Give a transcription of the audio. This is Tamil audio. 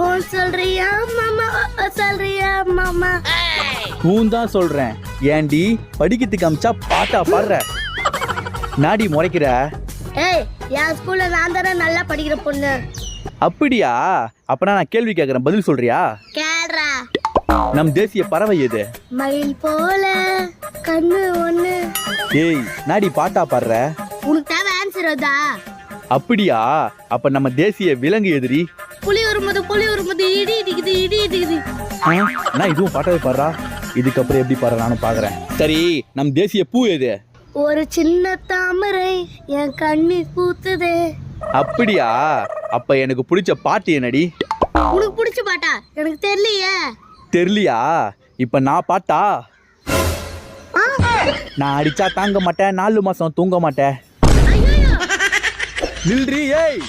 ஓ சொல்றியா மாமா? சொல்றியா மாமா? ஊன் தான் சொல்றேன். ஏண்டி படிக்கிறதுக்கு அமிச்சா பாட்டா பாடுற? நாடி முறைக்கிற? ஏய் என் ஸ்கூல்ல நான் தானே நல்லா படிக்கிற பொண்ணு. அப்படியா? அப்பனா நான் கேள்வி கேட்கறேன் பதில் சொல்றியா? கேடுறா நம் தேசிய பறவை எது? மயில் போல கண்ணு ஒண்ணு. ஏய் நாடி பாட்டா பாடுற? உனக்கு தேவை ஆன்சர் அப்படியா? அப்ப நம்ம தேசிய விலங்கு எதிரி புலி வரும்போது புலி வரும்போது இடி இடிக்குது இடி இடிக்குது. நான் இதுவும் பாட்டாவே பாடுறா? இதுக்கப்புறம் எப்படி பாடுற நானும் பாக்குறேன். சரி நம் தேசிய பூ எது? ஒரு சின்ன தாமரை என் கண்ணி பூத்துதே. அப்படியா? அப்ப எனக்கு பிடிச்ச பாட்டு என்னடி? உனக்கு பிடிச்ச பாட்டா? எனக்கு தெரியலையே. தெரியலையா? இப்ப நான் பாட்டா? நான் அடிச்சா தாங்க மாட்டேன் நாலு மாசம் தூங்க மாட்டேன். நில்றி ஏய்